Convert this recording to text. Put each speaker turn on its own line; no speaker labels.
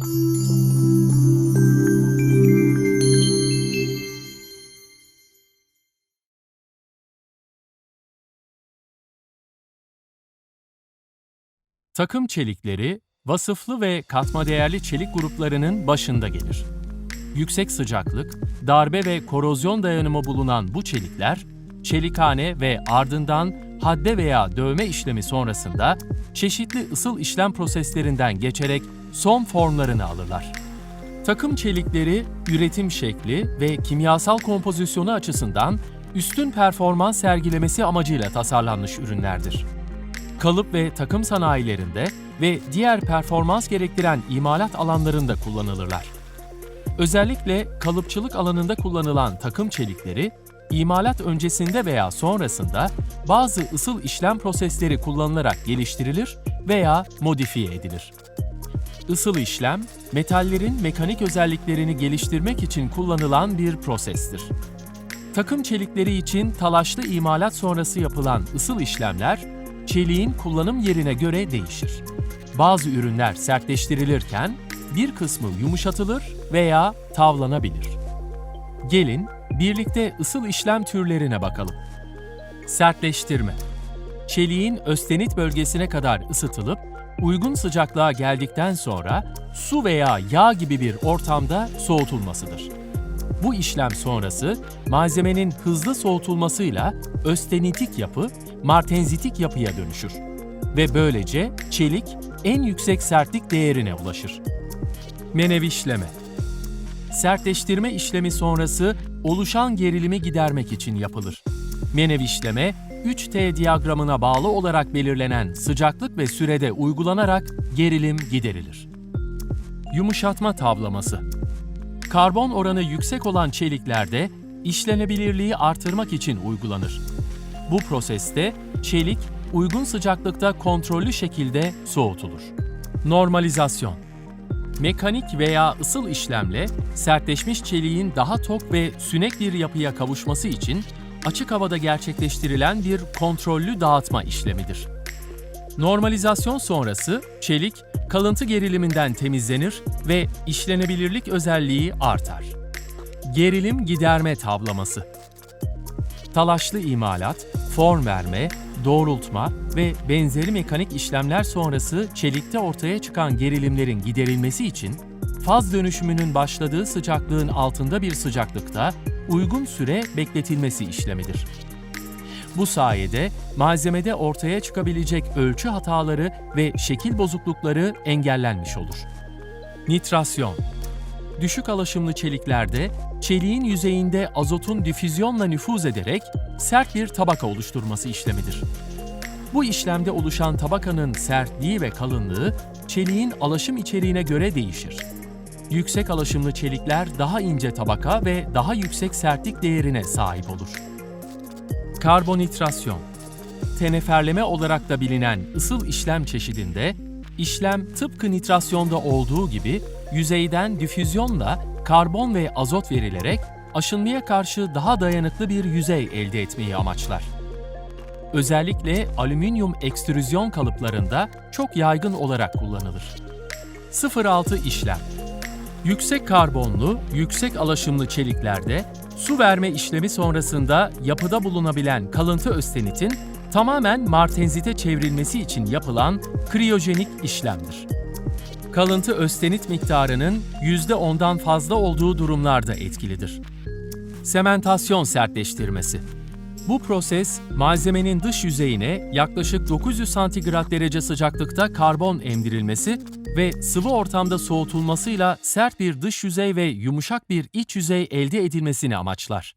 Takım çelikleri, vasıflı ve katma değerli çelik gruplarının başında gelir. Yüksek sıcaklık, darbe ve korozyon dayanımı bulunan bu çelikler, çelikhane ve ardından hadde veya dövme işlemi sonrasında çeşitli ısıl işlem proseslerinden geçerek son formlarını alırlar. Takım çelikleri üretim şekli ve kimyasal kompozisyonu açısından üstün performans sergilemesi amacıyla tasarlanmış ürünlerdir. Kalıp ve takım sanayilerinde ve diğer performans gerektiren imalat alanlarında kullanılırlar. Özellikle kalıpçılık alanında kullanılan takım çelikleri, imalat öncesinde veya sonrasında bazı ısıl işlem prosesleri kullanılarak geliştirilir veya modifiye edilir. Isıl işlem, metallerin mekanik özelliklerini geliştirmek için kullanılan bir prosestir. Takım çelikleri için talaşlı imalat sonrası yapılan ısıl işlemler, çeliğin kullanım yerine göre değişir. Bazı ürünler sertleştirilirken bir kısmı yumuşatılır veya tavlanabilir. Gelin birlikte ısıl işlem türlerine bakalım. Sertleştirme. Çeliğin östenit bölgesine kadar ısıtılıp uygun sıcaklığa geldikten sonra su veya yağ gibi bir ortamda soğutulmasıdır. Bu işlem sonrası malzemenin hızlı soğutulmasıyla östenitik yapı martenzitik yapıya dönüşür ve böylece çelik en yüksek sertlik değerine ulaşır. Menevişleme Sertleştirme işlemi sonrası oluşan gerilimi gidermek için yapılır. Menevişleme, 3T diyagramına bağlı olarak belirlenen sıcaklık ve sürede uygulanarak gerilim giderilir. Yumuşatma tavlaması Karbon oranı yüksek olan çeliklerde işlenebilirliği artırmak için uygulanır. Bu proseste çelik uygun sıcaklıkta kontrollü şekilde soğutulur. Normalizasyon Mekanik veya ısıl işlemle sertleşmiş çeliğin daha tok ve sünek bir yapıya kavuşması için açık havada gerçekleştirilen bir kontrollü dağıtma işlemidir. Normalizasyon sonrası çelik kalıntı geriliminden temizlenir ve işlenebilirlik özelliği artar. Gerilim giderme tablaması Talaşlı imalat, form verme, doğrultma ve benzeri mekanik işlemler sonrası çelikte ortaya çıkan gerilimlerin giderilmesi için faz dönüşümünün başladığı sıcaklığın altında bir sıcaklıkta uygun süre bekletilmesi işlemidir. Bu sayede malzemede ortaya çıkabilecek ölçü hataları ve şekil bozuklukları engellenmiş olur. Nitrasyon Düşük alaşımlı çeliklerde çeliğin yüzeyinde azotun difüzyonla nüfuz ederek sert bir tabaka oluşturması işlemidir. Bu işlemde oluşan tabakanın sertliği ve kalınlığı çeliğin alaşım içeriğine göre değişir. Yüksek alaşımlı çelikler daha ince tabaka ve daha yüksek sertlik değerine sahip olur. Karbonitrasyon Teneferleme olarak da bilinen ısıl işlem çeşidinde, işlem tıpkı nitrasyonda olduğu gibi yüzeyden difüzyonla karbon ve azot verilerek aşınmaya karşı daha dayanıklı bir yüzey elde etmeyi amaçlar. Özellikle alüminyum ekstrüzyon kalıplarında çok yaygın olarak kullanılır. 06 işlem Yüksek karbonlu, yüksek alaşımlı çeliklerde su verme işlemi sonrasında yapıda bulunabilen kalıntı östenitin tamamen martenzite çevrilmesi için yapılan kriyojenik işlemdir. Kalıntı östenit miktarının %10'dan fazla olduğu durumlarda etkilidir. Sementasyon sertleştirmesi bu proses, malzemenin dış yüzeyine yaklaşık 900 santigrat derece sıcaklıkta karbon emdirilmesi ve sıvı ortamda soğutulmasıyla sert bir dış yüzey ve yumuşak bir iç yüzey elde edilmesini amaçlar.